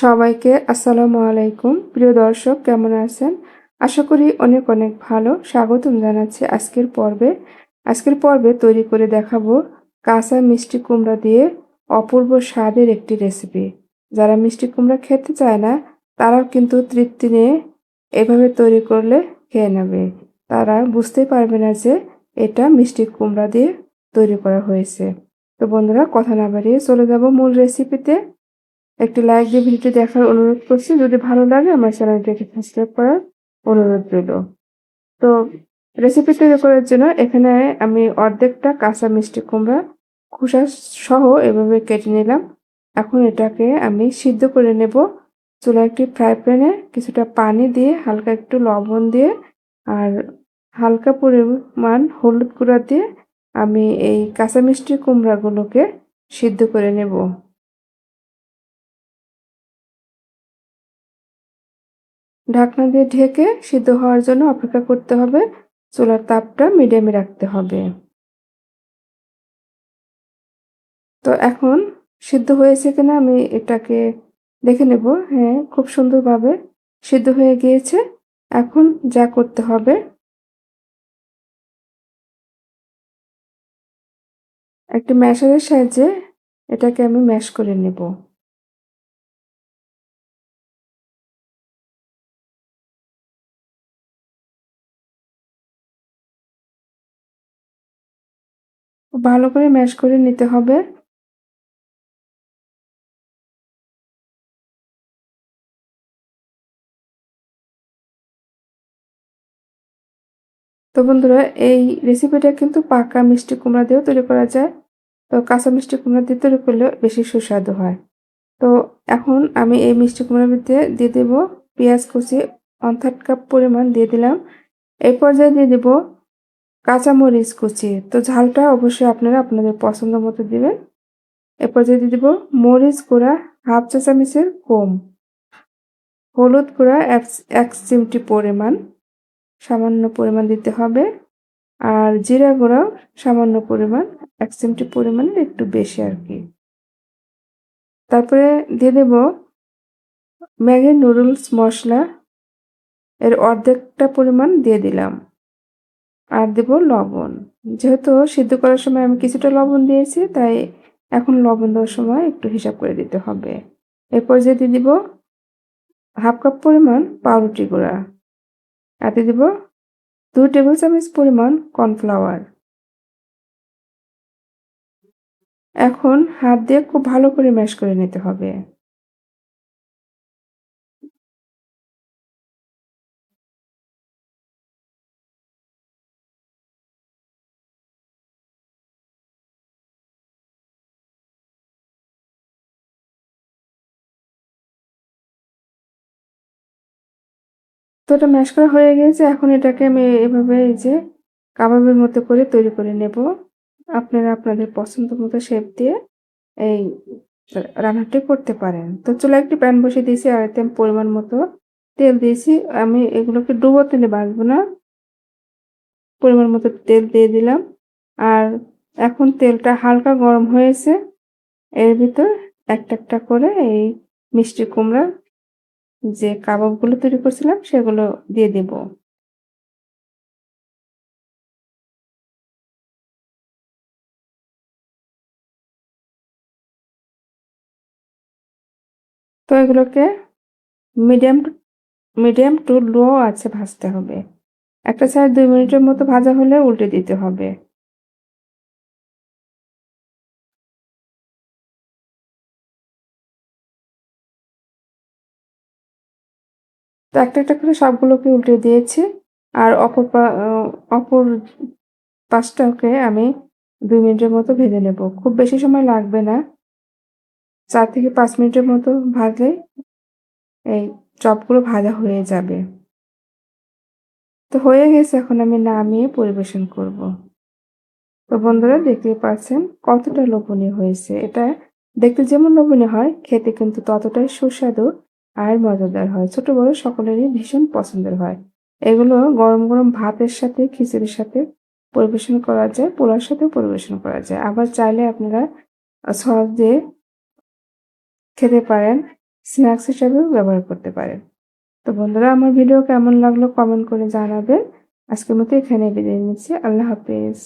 সবাইকে আসসালামু আলাইকুম। প্রিয় দর্শক, কেমন আছেন? আশা করি অনেক অনেক ভালো। স্বাগতম জানাচ্ছি আজকের পর্বে। আজকের পর্বে তৈরি করে দেখাবো কাঁচা মিষ্টি কুমড়া দিয়ে অপূর্ব স্বাদের একটি রেসিপি যারা মিষ্টি কুমড়া খেতে চায় না, তারাও কিন্তু তৃপ্তি নিয়ে এভাবে তৈরি করলে খেয়ে নেবে। তারা বুঝতে পারবে না যে এটা মিষ্টি কুমড়া দিয়ে তৈরি করা হয়েছে। তো বন্ধুরা, কথা না বাড়িয়ে চলে যাব মূল রেসিপিতে একটি লাইক দিয়ে ভিডিওটি দেখার অনুরোধ করছি। যদি ভালো লাগে আমার চ্যানেলটিকে সাবস্ক্রাইব করার অনুরোধ রইল। তো রেসিপি তৈরি করার জন্য এখানে আমি অর্ধেকটা কাঁচা মিষ্টি কুমড়া, খোসা সহ এভাবে কেটে নিলাম। এখন এটাকে আমি সিদ্ধ করে নেব। চুলা একটি ফ্রাই প্যানে কিছুটা পানি দিয়ে হালকা একটু লবণ দিয়ে আর হালকা পরিমাণ হলুদ গুঁড়া দিয়ে আমি এই কাঁচা মিষ্টি কুমড়াগুলোকে সিদ্ধ করে নেব। ঢাকনা দিয়ে ঢেকে সিদ্ধ হওয়ার জন্য অপেক্ষা করতে হবে। চুলার তাপটা মিডিয়ামে রাখতে হবে। তো এখন সিদ্ধ হয়েছে কিনা আমি এটাকে দেখে নেব। হ্যাঁ খুব সুন্দরভাবে সিদ্ধ হয়ে গিয়েছে। এখন যা করতে হবে, একটি ম্যাশারের সাহায্যে এটাকে আমি ম্যাশ করে নেব। ভালো করে ম্যাশ করে নিতে হবে। তো বন্ধুরা, এই রেসিপিটা কিন্তু পাকা মিষ্টি কুমড়া দিয়েও তৈরি করা যায়। তো কাঁচা মিষ্টি কুমড়া দিয়ে তৈরি করলেও বেশি সুস্বাদু হয়। তো এখন আমি এই মিষ্টি কুমড়ার মধ্যে দিয়ে দেব পেঁয়াজ কুচি, ওয়ান থার্ড কাপ পরিমাণ দিয়ে দিলাম। এই পর্যায়ে দিয়ে দেব কাঁচামরিচ কুচি। তো ঝালটা অবশ্যই আপনারা আপনাদের পছন্দ মতো দিবেন। এরপর দিয়ে দিব মরিচ গুঁড়া, হাফ চা চামচের কম। হলুদ গুঁড়া, এক চিমটি পরিমাণ। সামান্য পরিমাণ দিতে হবে। আর জিরা গুঁড়াও সামান্য পরিমাণ, এক চিমটি পরিমাণের একটু বেশি আর কি। তারপরে দিয়ে দেব ম্যাগি নুডলস মশলা। এর অর্ধেকটা পরিমাণ দিয়ে দিলাম। আর দেব লবণ। যেহেতু সিদ্ধ করার সময় আমি কিছুটা লবণ দিয়েছি, তাই এখন লবণ দেওয়ার সময় একটু হিসাব করে দিতে হবে। এরপর যে দিয়ে দিব হাফ কাপ পরিমাণ পাউরুটি গুঁড়া। আর দিয়ে দিব দু টেবিল চামচ পরিমাণ কর্নফ্লাওয়ার। এখন হাত দিয়ে খুব ভালো করে ম্যাশ করে নিতে হবে। তো এটা ম্যাশ করা হয়ে গেছে এখন এটাকে আমি এভাবে এই যে কাবাবের মতো করে তৈরি করে নেব। আপনারা আপনাদের পছন্দ মতো শেপ দিয়ে এই রান্নাটি করতে পারেন। তো চুলা একটি প্যান বসিয়ে দিয়েছি, আর এতে পরিমাণ মতো তেল দিয়েছি। আমি এগুলোকে ডুবো তেলে বাঁচবো না, পরিমাণ মতো তেল দিয়ে দিলাম। আর এখন তেলটা হালকা গরম হয়েছে, এর ভিতর একটা একটা করে এই মিষ্টি কুমড়া যে কাবাবগুলো তৈরি করছিলাম, সেগুলো দিয়ে দেব। তো এগুলোকে মিডিয়াম মিডিয়াম টু লো আছে ভাজতে হবে। একটা সাইড দুই মিনিটের মতো ভাজা হলে উল্টে দিতে হবে। তো একটা একটা করে সবগুলোকে উল্টে দিয়েছি। আর অপর অপর পাঁচটাকে আমি দুই মিনিটের মতো ভেজে নেব। খুব বেশি সময় লাগবে না। চার থেকে পাঁচ মিনিটের মতো ভাজলে এই চপগুলো ভাজা হয়ে যাবে। তো হয়ে গেছে, এখন আমি নামিয়ে পরিবেশন করব। তো বন্ধুরা দেখতে পাচ্ছেন কতটা লোভনীয় হয়েছে। এটা দেখতে যেমন লোভনীয় হয়, খেতে কিন্তু ততটাই সুস্বাদু। আর মজাদার হয়। ছোট বড় সকলেরই ভীষণ পছন্দের হয়। এগুলো গরম গরম ভাতের সাথে, খিচুড়ির সাথে পরিবেশন করা যায় পোলার সাথে পরিবেশন করা যায়। আবার চাইলে আপনারা সস দিয়ে খেতে পারেন, স্ন্যাক্স হিসাবেও ব্যবহার করতে পারেন। তো বন্ধুরা, আমার ভিডিও কেমন লাগল কমেন্ট করে জানাবেন। আজকের মতো এখানে বিদায় নিচ্ছি। আল্লাহ হাফেজ।